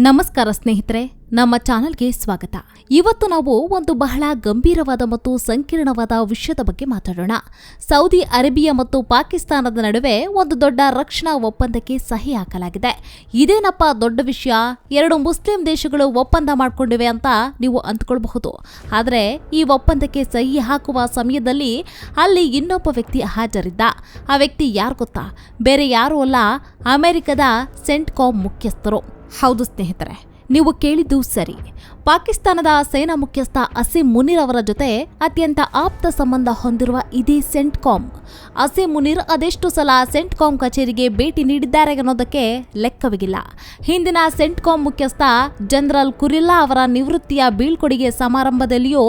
ನಮಸ್ಕಾರ ಸ್ನೇಹಿತರೆ, ನಮ್ಮ ಚಾನೆಲ್ಗೆ ಸ್ವಾಗತ. ಇವತ್ತು ನಾವು ಒಂದು ಬಹಳ ಗಂಭೀರವಾದ ಮತ್ತು ಸಂಕೀರ್ಣವಾದ ವಿಷಯದ ಬಗ್ಗೆ ಮಾತಾಡೋಣ. ಸೌದಿ ಅರೇಬಿಯಾ ಮತ್ತು ಪಾಕಿಸ್ತಾನದ ನಡುವೆ ಒಂದು ದೊಡ್ಡ ರಕ್ಷಣಾ ಒಪ್ಪಂದಕ್ಕೆ ಸಹಿ ಹಾಕಲಾಗಿದೆ. ಇದೇನಪ್ಪ ದೊಡ್ಡ ವಿಷಯ? ಎರಡು ಮುಸ್ಲಿಂ ದೇಶಗಳು ಒಪ್ಪಂದ ಮಾಡಿಕೊಂಡಿವೆ ಅಂತ ನೀವು ಅಂದ್ಕೊಳ್ಬಹುದು. ಆದರೆ ಈ ಒಪ್ಪಂದಕ್ಕೆ ಸಹಿ ಹಾಕುವ ಸಮಯದಲ್ಲಿ ಅಲ್ಲಿ ಇನ್ನೊಬ್ಬ ವ್ಯಕ್ತಿ ಹಾಜರಿದ್ದ. ಆ ವ್ಯಕ್ತಿ ಯಾರು ಗೊತ್ತಾ? ಬೇರೆ ಯಾರೂ ಅಲ್ಲ, ಅಮೆರಿಕದ ಸೆಂಟ್ಕಾಮ್ ಮುಖ್ಯಸ್ಥರು. ಹೌದು ಸ್ನೇಹಿತರೆ ನೀವು ಕೇಳಿದ್ದು ಸರಿ. ಪಾಕಿಸ್ತಾನದ ಸೇನಾ ಮುಖ್ಯಸ್ಥ ಅಸೀಂ ಮುನೀರ್ ಅವರ ಜೊತೆ ಅತ್ಯಂತ ಆಪ್ತ ಸಂಬಂಧ ಹೊಂದಿರುವ ಇದೇ ಸೆಂಟ್ಕಾಮ್ ಅಸೀಂ ಮುನೀರ್ ಅದೆಷ್ಟು ಸಲ ಸೆಂಟ್ಕಾಮ್ ಕಚೇರಿಗೆ ಭೇಟಿ ನೀಡಿದ್ದಾರೆ ಅನ್ನೋದಕ್ಕೆ ಲೆಕ್ಕವಿಗಿಲ್ಲ. ಹಿಂದಿನ ಸೆಂಟ್ಕಾಮ್ ಮುಖ್ಯಸ್ಥ ಜನರಲ್ ಕುರಿಲ್ಲಾ ಅವರ ನಿವೃತ್ತಿಯ ಬೀಳ್ಕೊಡುಗೆ ಸಮಾರಂಭದಲ್ಲಿಯೂ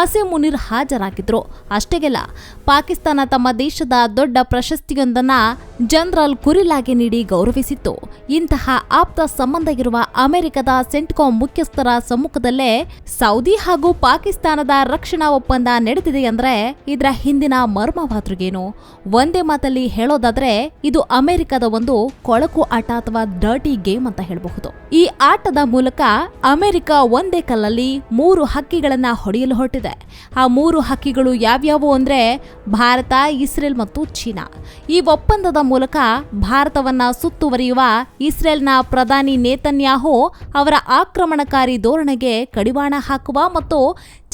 ಅಸೀಂ ಮುನೀರ್ ಹಾಜರಾಗಿದ್ರು. ಅಷ್ಟೇಗೆಲ್ಲ ಪಾಕಿಸ್ತಾನ ತಮ್ಮ ದೇಶದ ದೊಡ್ಡ ಪ್ರಶಸ್ತಿಯೊಂದನ್ನು ಜನರಲ್ ಕುರಿಲ್ಲಾಗೆ ನೀಡಿ ಗೌರವಿಸಿತ್ತು. ಇಂತಹ ಆಪ್ತ ಸಂಬಂಧ ಇರುವ ಅಮೆರಿಕದ ಸೆಂಟ್ಕಾಮ್ ಮುಖ್ಯಸ್ಥರ ಸಮ್ಮುಖದಲ್ಲೇ ಸೌದಿ ಹಾಗೂ ಪಾಕಿಸ್ತಾನದ ರಕ್ಷಣಾ ಒಪ್ಪಂದ ನಡೆದಿದೆ ಅಂದ್ರೆ ಇದರ ಹಿಂದಿನ ಮರ್ಮಭಾತೃಗೇನು ಒಂದೇ ಮಾತಲ್ಲಿ ಹೇಳೋದಾದ್ರೆ, ಇದು ಅಮೆರಿಕದ ಒಂದು ಕೊಳಕು ಆಟ ಅಥವಾ ಡರ್ಟಿ ಗೇಮ್ ಅಂತ ಹೇಳಬಹುದು. ಈ ಆಟದ ಮೂಲಕ ಅಮೆರಿಕ ಒಂದೇ ಕಲ್ಲಲ್ಲಿ ಮೂರು ಹಕ್ಕಿಗಳನ್ನ ಹೊಡೆಯಲು ಹೊರಟಿದೆ. ಆ ಮೂರು ಹಕ್ಕಿಗಳು ಯಾವ್ಯಾವು ಅಂದ್ರೆ ಭಾರತ, ಇಸ್ರೇಲ್ ಮತ್ತು ಚೀನಾ. ಈ ಒಪ್ಪಂದದ ಮೂಲಕ ಭಾರತವನ್ನ ಸುತ್ತುವರಿಯುವ ಇಸ್ರೇಲ್ನ ಪ್ರಧಾನಿ ನೇತನ್ಯಾಹು ಅವರ ಆಕ್ರಮಣಕಾರಿ ಧೋರಣೆಗೆ ಕಡಿವಾಣ ಹಾಕುವ ಮತ್ತು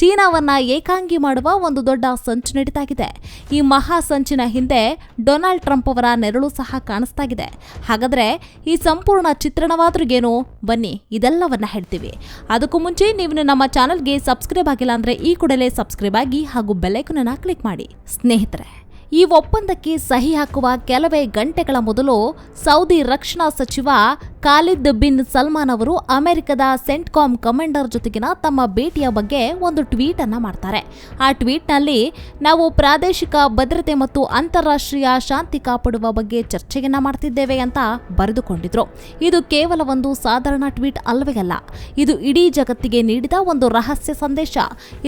ಚೀನಾವನ್ನು ಏಕಾಂಗಿ ಮಾಡುವ ಒಂದು ದೊಡ್ಡ ಸಂಚು ನಡೀತಾಗಿದೆ ಈ ಮಹಾ ಸಂಚಿನ ಹಿಂದೆ ಡೊನಾಲ್ಡ್ ಟ್ರಂಪ್ ಅವರ ನೆರಳು ಸಹ ಕಾಣಿಸ್ತಾಗಿದೆ. ಹಾಗಾದರೆ ಈ ಸಂಪೂರ್ಣ ಚಿತ್ರಣವಾದ್ರಿಗೇನು ಬನ್ನಿ, ಇದೆಲ್ಲವನ್ನ ಹೇಳ್ತೀವಿ. ಅದಕ್ಕೂ ಮುಂಚೆ ನೀವು ನಮ್ಮ ಚಾನಲ್ಗೆ ಸಬ್ಸ್ಕ್ರೈಬ್ ಆಗಿಲ್ಲ ಅಂದರೆ ಈ ಕೂಡಲೇ ಸಬ್ಸ್ಕ್ರೈಬ್ ಆಗಿ ಹಾಗೂ ಬೆಲ್ಲೈಕನನ್ನು ಕ್ಲಿಕ್ ಮಾಡಿ. ಸ್ನೇಹಿತರೆ ಈ ಒಪ್ಪಂದಕ್ಕೆ ಸಹಿ ಹಾಕುವ ಕೆಲವೇ ಗಂಟೆಗಳ ಮೊದಲು ಸೌದಿ ರಕ್ಷಣಾ ಸಚಿವ ಖಾಲಿದ್ ಬಿನ್ ಸಲ್ಮಾನ್ ಅವರು ಅಮೆರಿಕದ ಸೆಂಟ್ಕಾಮ್ ಕಮಾಂಡರ್ ಜೊತೆಗಿನ ತಮ್ಮ ಭೇಟಿಯ ಬಗ್ಗೆ ಒಂದು ಟ್ವೀಟ್ ಅನ್ನ ಮಾಡ್ತಾರೆ. ಆ ಟ್ವೀಟ್ನಲ್ಲಿ, ನಾವು ಪ್ರಾದೇಶಿಕ ಭದ್ರತೆ ಮತ್ತು ಅಂತಾರಾಷ್ಟ್ರೀಯ ಶಾಂತಿ ಕಾಪಾಡುವ ಬಗ್ಗೆ ಚರ್ಚೆಯನ್ನ ಮಾಡ್ತಿದ್ದೇವೆ ಅಂತ ಬರೆದುಕೊಂಡಿದ್ರು. ಇದು ಕೇವಲ ಒಂದು ಸಾಧಾರಣ ಟ್ವೀಟ್ ಅಲ್ಲವೇ ಅಲ್ಲ, ಇದು ಇಡೀ ಜಗತ್ತಿಗೆ ನೀಡಿದ ಒಂದು ರಹಸ್ಯ ಸಂದೇಶ.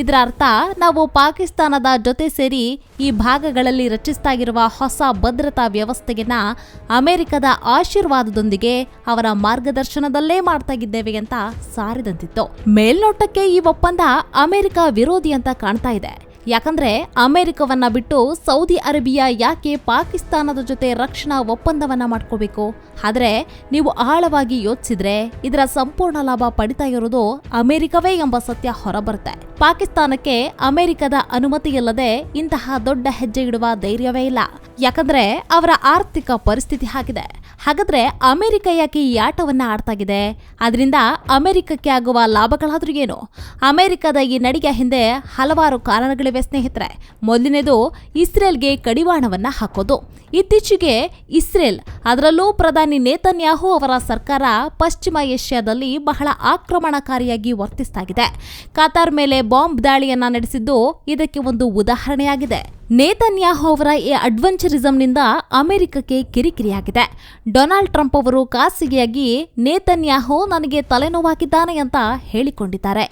ಇದರ ಅರ್ಥ ನಾವು ಪಾಕಿಸ್ತಾನದ ಜೊತೆ ಸೇರಿ ಈ ಭಾಗಗಳಲ್ಲಿ ರಚಿಸ್ತಾಗಿರುವ ಹೊಸ ಭದ್ರತಾ ವ್ಯವಸ್ಥೆಯನ್ನ ಅಮೆರಿಕದ ಆಶೀರ್ವಾದದೊಂದಿಗೆ ಅವರ ಮಾರ್ಗದರ್ಶನದಲ್ಲೇ ಮಾಡ್ತಾ ಇದ್ದೇವೆ ಅಂತ ಸಾರಿದಂತಿತ್ತು. ಮೇಲ್ನೋಟಕ್ಕೆ ಈ ಒಪ್ಪಂದ ಅಮೆರಿಕ ವಿರೋಧಿ ಅಂತ ಕಾಣ್ತಾ ಇದೆ. ಯಾಕಂದ್ರೆ ಅಮೆರಿಕವನ್ನ ಬಿಟ್ಟು ಸೌದಿ ಅರೇಬಿಯಾ ಯಾಕೆ ಪಾಕಿಸ್ತಾನದ ಜೊತೆ ರಕ್ಷಣಾ ಒಪ್ಪಂದವನ್ನ ಮಾಡ್ಕೋಬೇಕು? ಆದ್ರೆ ನೀವು ಆಳವಾಗಿ ಯೋಚಿಸಿದ್ರೆ ಇದರ ಸಂಪೂರ್ಣ ಲಾಭ ಪಡಿತಾ ಇರೋದು ಅಮೆರಿಕವೇ ಎಂಬ ಸತ್ಯ ಹೊರಬರುತ್ತೆ. ಪಾಕಿಸ್ತಾನಕ್ಕೆ ಅಮೆರಿಕದ ಅನುಮತಿ ಇಲ್ಲದೆ ಇಂತಹ ದೊಡ್ಡ ಹೆಜ್ಜೆ ಇಡುವ ಧೈರ್ಯವೇ ಇಲ್ಲ. ಯಾಕಂದ್ರೆ ಅವರ ಆರ್ಥಿಕ ಪರಿಸ್ಥಿತಿ ಹಾಗಿದೆ ಹಾಗಾದ್ರೆ ಅಮೆರಿಕ ಯಾಕೆ ಈ ಆಟವನ್ನ ಆಡ್ತಾಗಿದೆ? ಅದರಿಂದ ಅಮೆರಿಕಕ್ಕೆ ಆಗುವ ಲಾಭಗಳಾದ್ರೂ ಏನು? ಅಮೆರಿಕದ ಈ ನಡಿಗೆ ಹಿಂದೆ ಹಲವಾರು ಕಾರಣಗಳಿವೆ ಸ್ನೇಹಿತರೆ. ಮೊದಲನೇದು, ಇಸ್ರೇಲ್ಗೆ ಕಡಿವಾಣವನ್ನ ಹಾಕೋದು. ಇತ್ತೀಚೆಗೆ ಇಸ್ರೇಲ್, ಅದರಲ್ಲೂ ಪ್ರಧಾನಿ ನೇತನ್ಯಾಹು ಅವರ ಸರ್ಕಾರ ಪಶ್ಚಿಮ ಏಷ್ಯಾದಲ್ಲಿ ಬಹಳ ಆಕ್ರಮಣಕಾರಿಯಾಗಿ ವರ್ತಿಸ್ತಾಗಿದೆ. ಕತಾರ್ ಮೇಲೆ ಬಾಂಬ್ ದಾಳಿಯನ್ನ ನಡೆಸಿದ್ದು ಇದಕ್ಕೆ ಒಂದು ಉದಾಹರಣೆಯಾಗಿದೆ. ನೇತನ್ಯಾಹು ಅವರ ಈ ಅಡ್ವೆಂಚರಿಸಂನಿಂದ ಅಮೆರಿಕಕ್ಕೆ ಕಿರಿಕಿರಿಯಾಗಿದೆ. ಡೊನಾಲ್ಡ್ ಟ್ರಂಪ್ ಅವರು ಖಾಸಗಿಯಾಗಿ ನೇತನ್ಯಾಹು ನನಗೆ ತಲೆನೋವಾಗಿದ್ದಾನೆ ಅಂತ ಹೇಳಿಕೊಂಡಿದ್ದಾರೆ.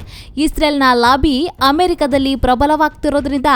ಇಸ್ರೇಲ್ನ ಲಾಬಿ ಅಮೆರಿಕದಲ್ಲಿ ಪ್ರಬಲವಾಗ್ತಿರೋದ್ರಿಂದ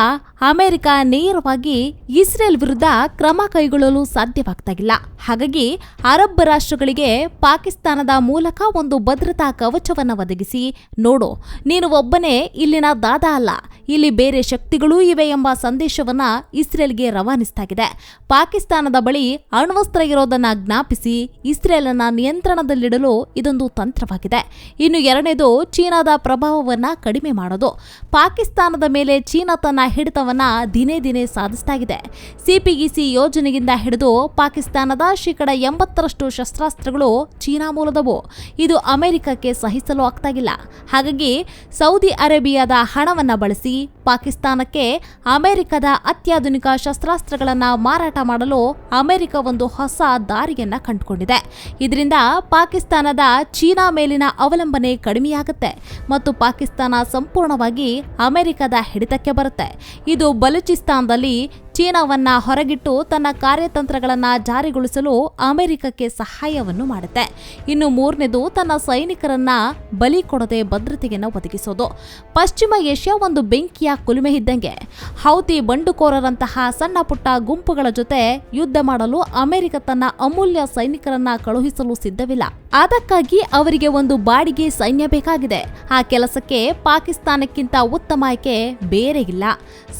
ಅಮೆರಿಕ ನೇರವಾಗಿ ಇಸ್ರೇಲ್ ವಿರುದ್ಧ ಕ್ರಮ ಕೈಗೊಳ್ಳಲು ಸಾಧ್ಯವಾಗ್ತಾಗಿಲ್ಲ. ಹಾಗಾಗಿ ಅರಬ್ ರಾಷ್ಟ್ರಗಳಿಗೆ ಪಾಕಿಸ್ತಾನದ ಮೂಲಕ ಒಂದು ಭದ್ರತಾ ಕವಚವನ್ನು ಒದಗಿಸಿ, ನೋಡು, ನೀನು ಒಬ್ಬನೇ ಇಲ್ಲಿನ ದಾದ ಅಲ್ಲ, ಇಲ್ಲಿ ಬೇರೆ ಶಕ್ತಿಗಳೂ ಇವೆ ಎಂಬ ಸಂದೇಶವನ್ನ ಇಸ್ರೇಲ್ಗೆ ರವಾನಿಸ್ತಾಗಿದೆ. ಪಾಕಿಸ್ತಾನದ ಬಳಿ ಅಣ್ವಸ್ತ್ರ ಇರೋದನ್ನ ಜ್ಞಾಪಿಸಿ ಇಸ್ರೇಲನ್ನ ನಿಯಂತ್ರಣದಲ್ಲಿಡಲು ಇದೊಂದು ತಂತ್ರವಾಗಿದೆ. ಇನ್ನು ಎರಡನೇದು ಚೀನಾದ ಪ್ರಭಾವವನ್ನ ಕಡಿಮೆ ಮಾಡೋದು. ಪಾಕಿಸ್ತಾನದ ಮೇಲೆ ಚೀನಾ ತನ್ನ ಹಿಡಿತವನ್ನ ದಿನೇ ದಿನೇ ಸಾಧಿಸ್ತಾಗಿದೆ. ಸಿಪಿಇಸಿ ಯೋಜನೆಯಿಂದ ಹಿಡಿದು ಪಾಕಿಸ್ತಾನದ ಶೇಕಡ ಎಂಬತ್ತರಷ್ಟು ಶಸ್ತ್ರಾಸ್ತ್ರಗಳು ಚೀನಾ ಮೂಲದವು. ಇದು ಅಮೆರಿಕಕ್ಕೆ ಸಹಿಸಲು ಆಗ್ತಾಗಿಲ್ಲ ಹಾಗಾಗಿ ಸೌದಿ ಅರೇಬಿಯಾದ ಹಣವನ್ನ ಬಳಸಿ ಪಾಕಿಸ್ತಾನಕ್ಕೆ ಅಮೆರಿಕದ ಅತ್ಯಾಧುನಿಕ ಶಸ್ತ್ರಾಸ್ತ್ರಗಳನ್ನು ಮಾರಾಟ ಮಾಡಲು ಅಮೆರಿಕ ಒಂದು ಹೊಸ ದಾರಿಯನ್ನ ಕಂಡುಕೊಂಡಿದೆ. ಇದರಿಂದ ಪಾಕಿಸ್ತಾನದ ಚೀನಾ ಮೇಲಿನ ಅವಲಂಬನೆ ಕಡಿಮೆಯಾಗುತ್ತೆ ಮತ್ತು ಪಾಕಿಸ್ತಾನ ಸಂಪೂರ್ಣವಾಗಿ ಅಮೆರಿಕದ ಹಿಡಿತಕ್ಕೆ ಬರುತ್ತೆ. ಇದು ಬಲೂಚಿಸ್ತಾನದಲ್ಲಿ ಚೀನಾವನ್ನ ಹೊರಗಿಟ್ಟು ತನ್ನ ಕಾರ್ಯತಂತ್ರಗಳನ್ನು ಜಾರಿಗೊಳಿಸಲು ಅಮೆರಿಕಕ್ಕೆ ಸಹಾಯವನ್ನು ಮಾಡುತ್ತೆ. ಇನ್ನು ಮೂರನೇದು, ತನ್ನ ಸೈನಿಕರನ್ನ ಬಲಿ ಕೊಡದೆ ಭದ್ರತೆಯನ್ನು ಒದಗಿಸೋದು. ಪಶ್ಚಿಮ ಏಷ್ಯಾ ಒಂದು ಬೆಂಕಿಯ ಕುಲುಮೆ ಇದ್ದಂಗೆ. ಹೌತಿ ಬಂಡುಕೋರರಂತಹ ಸಣ್ಣ ಪುಟ್ಟ ಗುಂಪುಗಳ ಜೊತೆ ಯುದ್ಧ ಮಾಡಲು ಅಮೆರಿಕ ತನ್ನ ಅಮೂಲ್ಯ ಸೈನಿಕರನ್ನ ಕಳುಹಿಸಲು ಸಿದ್ಧವಿಲ್ಲ. ಅದಕ್ಕಾಗಿ ಅವರಿಗೆ ಒಂದು ಬಾಡಿಗೆ ಸೈನ್ಯ ಬೇಕಾಗಿದೆ. ಆ ಕೆಲಸಕ್ಕೆ ಪಾಕಿಸ್ತಾನಕ್ಕಿಂತ ಉತ್ತಮ ಆಯ್ಕೆ ಬೇರೆ ಇಲ್ಲ.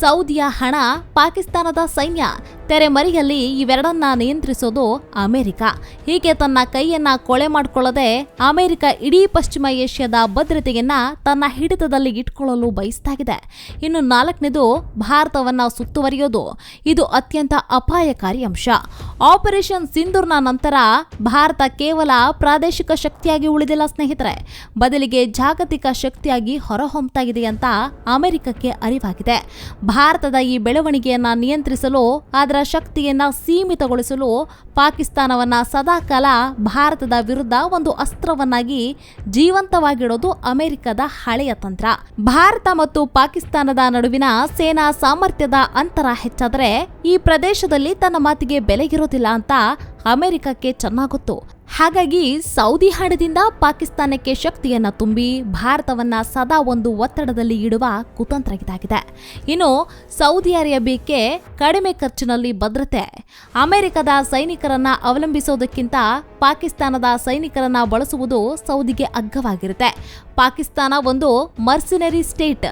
ಸೌದಿಯ ಹಣ ಪಾಕಿಸ್ತಾನದ ಸೈನ್ಯ. ತೆರೆಮರೆಯಲ್ಲಿ ಇವೆರಡನ್ನ ನಿಯಂತ್ರಿಸೋದು ಅಮೆರಿಕ. ಹೀಗೆ ತನ್ನ ಕೈಯನ್ನ ಕೊಳೆ ಮಾಡಿಕೊಳ್ಳದೆ ಅಮೆರಿಕ ಇಡೀ ಪಶ್ಚಿಮ ಏಷ್ಯಾದ ಭದ್ರತೆಯನ್ನ ತನ್ನ ಹಿಡಿತದಲ್ಲಿ ಇಟ್ಕೊಳ್ಳಲು ಬಯಸ್ತಾಗಿದೆ. ಇನ್ನು ನಾಲ್ಕನೇದು ಭಾರತವನ್ನ ಸುತ್ತುವರಿಯೋದು. ಇದು ಅತ್ಯಂತ ಅಪಾಯಕಾರಿ ಅಂಶ. ಆಪರೇಷನ್ ಸಿಂಧೂರ್ನ ನಂತರ ಭಾರತ ಕೇವಲ ಪ್ರಾದೇಶಿಕ ಶಕ್ತಿಯಾಗಿ ಉಳಿದಿಲ್ಲ ಸ್ನೇಹಿತರೆ. ಬದಲಿಗೆ ಜಾಗತಿಕ ಶಕ್ತಿಯಾಗಿ ಹೊರಹೊಮ್ಮತಾಗಿದೆ ಅಂತ ಅಮೆರಿಕಕ್ಕೆ ಅರಿವಾಗಿದೆ. ಭಾರತದ ಈ ಬೆಳವಣಿಗೆಯನ್ನ ನಿಯಂತ್ರಿಸಲು ಅದರ ಶಕ್ತಿಯನ್ನು ಸೀಮಿತಗೊಳಿಸಲು ಪಾಕಿಸ್ತಾನವನ್ನು ಸದಾಕಾಲ ಭಾರತದ ವಿರುದ್ಧ ಒಂದು ಅಸ್ತ್ರವನ್ನಾಗಿ ಜೀವಂತವಾಗಿಡೋದು ಅಮೆರಿಕದ ಹಳೆಯ ತಂತ್ರ. ಭಾರತ ಮತ್ತು ಪಾಕಿಸ್ತಾನದ ನಡುವಿನ ಸೇನಾ ಸಾಮರ್ಥ್ಯದ ಅಂತರ ಹೆಚ್ಚಾದರೆ ಈ ಪ್ರದೇಶದಲ್ಲಿ ತನ್ನ ಮಾತಿಗೆ ಬೆಲೆಗಿರೋದಿಲ್ಲ ಅಂತ ಅಮೆರಿಕಕ್ಕೆ ಚೆನ್ನಾಗೊತ್ತು ಹಾಗಾಗಿ ಸೌದಿ ಹಣದಿಂದ ಪಾಕಿಸ್ತಾನಕ್ಕೆ ಶಕ್ತಿಯನ್ನ ತುಂಬಿ ಭಾರತವನ್ನ ಸದಾ ಒಂದು ಒತ್ತಡದಲ್ಲಿ ಇಡುವ ಕುತಂತ್ರ ಇದಾಗಿದೆ ಇನ್ನು ಸೌದಿ ಅರೇಬಿಯಾಕ್ಕೆ ಕಡಿಮೆ ಖರ್ಚಿನಲ್ಲಿ ಭದ್ರತೆ, ಅಮೆರಿಕದ ಸೈನಿಕರನ್ನ ಅವಲಂಬಿಸೋದಕ್ಕಿಂತ ಪಾಕಿಸ್ತಾನದ ಸೈನಿಕರನ್ನ ಬಳಸುವುದು ಸೌದಿಗೆ ಅಗ್ಗವಾಗಿರುತ್ತೆ. ಪಾಕಿಸ್ತಾನ ಒಂದು ಮರ್ಸಿನರಿ ಸ್ಟೇಟ್.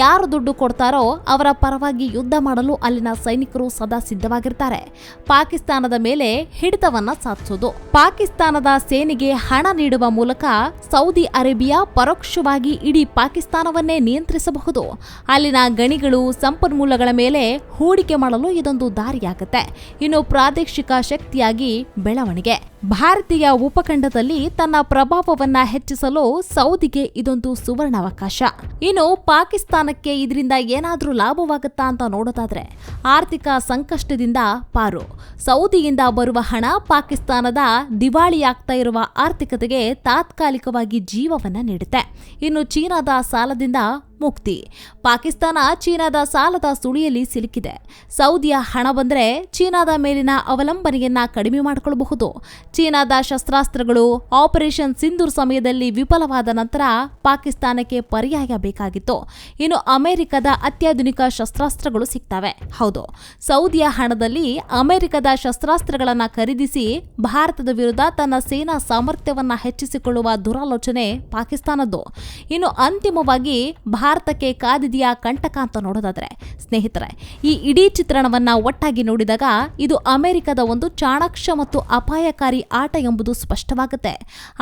ಯಾರು ದುಡ್ಡು ಕೊಡ್ತಾರೋ ಅವರ ಪರವಾಗಿ ಯುದ್ಧ ಮಾಡಲು ಅಲ್ಲಿನ ಸೈನಿಕರು ಸದಾ ಸಿದ್ಧವಾಗಿರ್ತಾರೆ. ಪಾಕಿಸ್ತಾನದ ಮೇಲೆ ಹಿಡಿತವನ್ನ ಸಾಧಿಸೋದು. ಪಾಕಿಸ್ತಾನದ ಸೇನೆಗೆ ಹಣ ನೀಡುವ ಮೂಲಕ ಸೌದಿ ಅರೇಬಿಯಾ ಪರೋಕ್ಷವಾಗಿ ಇಡೀ ಪಾಕಿಸ್ತಾನವನ್ನೇ ನಿಯಂತ್ರಿಸಬಹುದು. ಅಲ್ಲಿನ ಗಣಿಗಳು ಸಂಪನ್ಮೂಲಗಳ ಮೇಲೆ ಹೂಡಿಕೆ ಮಾಡಲು ಇದೊಂದು ದಾರಿಯಾಗುತ್ತೆ. ಇನ್ನು ಪ್ರಾದೇಶಿಕ ಶಕ್ತಿಯಾಗಿ ಬೆಳವಣಿಗೆ. ಭಾರತೀಯ ಉಪಖಂಡದಲ್ಲಿ ತನ್ನ ಪ್ರಭಾವವನ್ನ ಹೆಚ್ಚಿಸಲು ಸೌದಿಗೆ ಇದೊಂದು ಸುವರ್ಣಾವಕಾಶ. ಇನ್ನು ಪಾಕಿಸ್ತಾನಕ್ಕೆ ಇದರಿಂದ ಏನಾದರೂ ಲಾಭವಾಗುತ್ತಾ ಅಂತ ನೋಡೋದಾದ್ರೆ ಆರ್ಥಿಕ ಸಂಕಷ್ಟದಿಂದ ಪಾರು. ಸೌದಿಯಿಂದ ಬರುವ ಹಣ ಪಾಕಿಸ್ತಾನದ ದಿವಾಳಿಯಾಗ್ತಾ ಇರುವ ಆರ್ಥಿಕತೆಗೆ ತಾತ್ಕಾಲಿಕವಾಗಿ ಜೀವವನ್ನ ನೀಡುತ್ತೆ. ಇನ್ನು ಚೀನಾದ ಸಾಲದಿಂದ ಮುಕ್ತಿ. ಪಾಕಿಸ್ತಾನ ಚೀನಾದ ಸಾಲದ ಸುಳಿಯಲ್ಲಿ ಸಿಲುಕಿದೆ. ಸೌದಿಯ ಹಣ ಬಂದರೆ ಚೀನಾದ ಮೇಲಿನ ಅವಲಂಬನೆಯನ್ನ ಕಡಿಮೆ ಮಾಡಿಕೊಳ್ಳಬಹುದು ಚೀನಾದ ಶಸ್ತ್ರಾಸ್ತ್ರಗಳು ಆಪರೇಷನ್ ಸಿಂಧೂರ್ ಸಮಯದಲ್ಲಿ ವಿಫಲವಾದ ನಂತರ ಪಾಕಿಸ್ತಾನಕ್ಕೆ ಪರ್ಯಾಯ ಬೇಕಾಗಿತ್ತು. ಇನ್ನು ಅಮೆರಿಕದ ಅತ್ಯಾಧುನಿಕ ಶಸ್ತ್ರಾಸ್ತ್ರಗಳು ಸಿಗ್ತವೆ. ಹೌದು, ಸೌದಿಯ ಹಣದಲ್ಲಿ ಅಮೆರಿಕದ ಶಸ್ತ್ರಾಸ್ತ್ರಗಳನ್ನು ಖರೀದಿಸಿ ಭಾರತದ ವಿರುದ್ಧ ತನ್ನ ಸೇನಾ ಸಾಮರ್ಥ್ಯವನ್ನ ಹೆಚ್ಚಿಸಿಕೊಳ್ಳುವ ದುರಾಲೋಚನೆ ಪಾಕಿಸ್ತಾನದ್ದು. ಇನ್ನು ಅಂತಿಮವಾಗಿ ಭಾರತಕ್ಕೆ ಕಾದಿದೆಯಾ ಕಂಟಕ ಅಂತ ನೋಡೋದಾದ್ರೆ, ಸ್ನೇಹಿತರೆ, ಈ ಇಡೀ ಚಿತ್ರಣವನ್ನ ಒಟ್ಟಾಗಿ ನೋಡಿದಾಗ ಇದು ಅಮೆರಿಕದ ಒಂದು ಚಾಣಾಕ್ಷ ಮತ್ತು ಅಪಾಯಕಾರಿ ಆಟ ಎಂಬುದು ಸ್ಪಷ್ಟವಾಗುತ್ತೆ.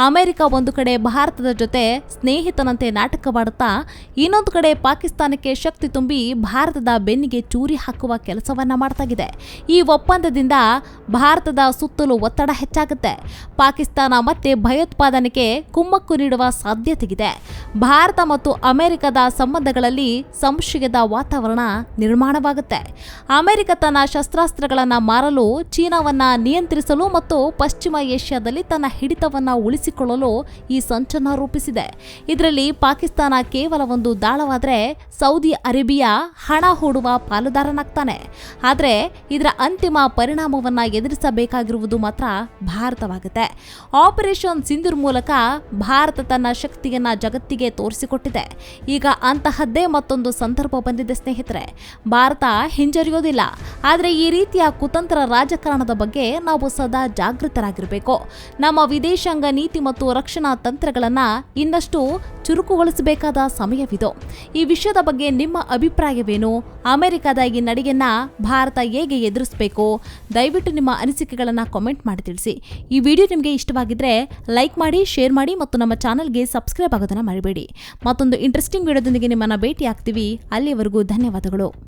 ಅಮೆರಿಕ ಒಂದು ಕಡೆ ಭಾರತದ ಜೊತೆ ಸ್ನೇಹಿತನಂತೆ ನಾಟಕವಾಡುತ್ತಾ, ಇನ್ನೊಂದು ಕಡೆ ಪಾಕಿಸ್ತಾನಕ್ಕೆ ಶಕ್ತಿ ತುಂಬಿ ಭಾರತದ ಬೆನ್ನಿಗೆ ಚೂರಿ ಹಾಕುವ ಕೆಲಸವನ್ನ ಮಾಡ್ತಾಗಿದೆ. ಈ ಒಪ್ಪಂದದಿಂದ ಭಾರತದ ಸುತ್ತಲೂ ಒತ್ತಡ ಹೆಚ್ಚಾಗುತ್ತೆ. ಪಾಕಿಸ್ತಾನ ಮತ್ತೆ ಭಯೋತ್ಪಾದನೆಗೆ ಕುಮ್ಮಕ್ಕು ನೀಡುವ ಸಾಧ್ಯತೆಗಿದೆ. ಭಾರತ ಮತ್ತು ಅಮೆರಿಕದ ಸಂಬಂಧಗಳಲ್ಲಿ ಸಂಶಯದ ವಾತಾವರಣ ನಿರ್ಮಾಣವಾಗುತ್ತೆ. ಅಮೆರಿಕ ತನ್ನ ಶಸ್ತ್ರಾಸ್ತ್ರಗಳನ್ನು ಮಾರಲು, ಚೀನಾವನ್ನು ನಿಯಂತ್ರಿಸಲು ಮತ್ತು ಪಶ್ಚಿಮ ಏಷ್ಯಾದಲ್ಲಿ ತನ್ನ ಹಿಡಿತವನ್ನು ಉಳಿಸಿಕೊಳ್ಳಲು ಈ ಸಂಚನ ರೂಪಿಸಿದೆ. ಇದರಲ್ಲಿ ಪಾಕಿಸ್ತಾನ ಕೇವಲ ಒಂದು ದಾಳವಾದರೆ ಸೌದಿ ಅರೇಬಿಯಾ ಹಣ ಹೂಡುವ ಪಾಲುದಾರನಾಗ್ತಾನೆ. ಆದರೆ ಇದರ ಅಂತಿಮ ಪರಿಣಾಮವನ್ನು ಎದುರಿಸಬೇಕಾಗಿರುವುದು ಮಾತ್ರ ಭಾರತವಾಗುತ್ತೆ. ಆಪರೇಷನ್ ಸಿಂಧೂರ್ ಮೂಲಕ ಭಾರತ ತನ್ನ ಶಕ್ತಿಯನ್ನು ಜಗತ್ತಿಗೆ ತೋರಿಸಿಕೊಟ್ಟಿದೆ. ಈಗ ಅಂತಹದ್ದೇ ಮತ್ತೊಂದು ಸಂದರ್ಭ ಬಂದಿದೆ ಸ್ನೇಹಿತರೆ. ಭಾರತ ಹಿಂಜರಿಯೋದಿಲ್ಲ. ಆದರೆ ಈ ರೀತಿಯ ಕುತಂತ್ರ ರಾಜಕಾರಣದ ಬಗ್ಗೆ ನಾವು ಸದಾ ಜಾಗೃತರಾಗಿರಬೇಕು. ನಮ್ಮ ವಿದೇಶಾಂಗ ನೀತಿ ಮತ್ತು ರಕ್ಷಣಾ ತಂತ್ರಗಳನ್ನು ಇನ್ನಷ್ಟು ಚುರುಕುಗೊಳಿಸಬೇಕಾದ ಸಮಯವಿದು. ಈ ವಿಷಯದ ಬಗ್ಗೆ ನಿಮ್ಮ ಅಭಿಪ್ರಾಯವೇನು? ಅಮೆರಿಕದ ಈ ನಡೆಯನ್ನ ಭಾರತ ಹೇಗೆ ಎದುರಿಸಬೇಕು? ದಯವಿಟ್ಟು ನಿಮ್ಮ ಅನಿಸಿಕೆಗಳನ್ನು ಕಾಮೆಂಟ್ ಮಾಡಿ ತಿಳಿಸಿ. ಈ ವಿಡಿಯೋ ನಿಮಗೆ ಇಷ್ಟವಾಗಿದ್ರೆ ಲೈಕ್ ಮಾಡಿ, ಶೇರ್ ಮಾಡಿ ಮತ್ತು ನಮ್ಮ ಚಾನಲ್ಗೆ ಸಬ್ಸ್ಕ್ರೈಬ್ ಆಗೋದನ್ನು ಮರಿಬೇಡಿ. ಮತ್ತೊಂದು ಇಂಟ್ರೆಸ್ಟಿಂಗ್ ವಿಡಿಯೋದೊಂದಿಗೆ ನಿಮ್ಮನ್ನ ಭೇಟಿ ಆಗ್ತೀವಿ ಅಲ್ಲಿವರೆಗೂ ಧನ್ಯವಾದಗಳು.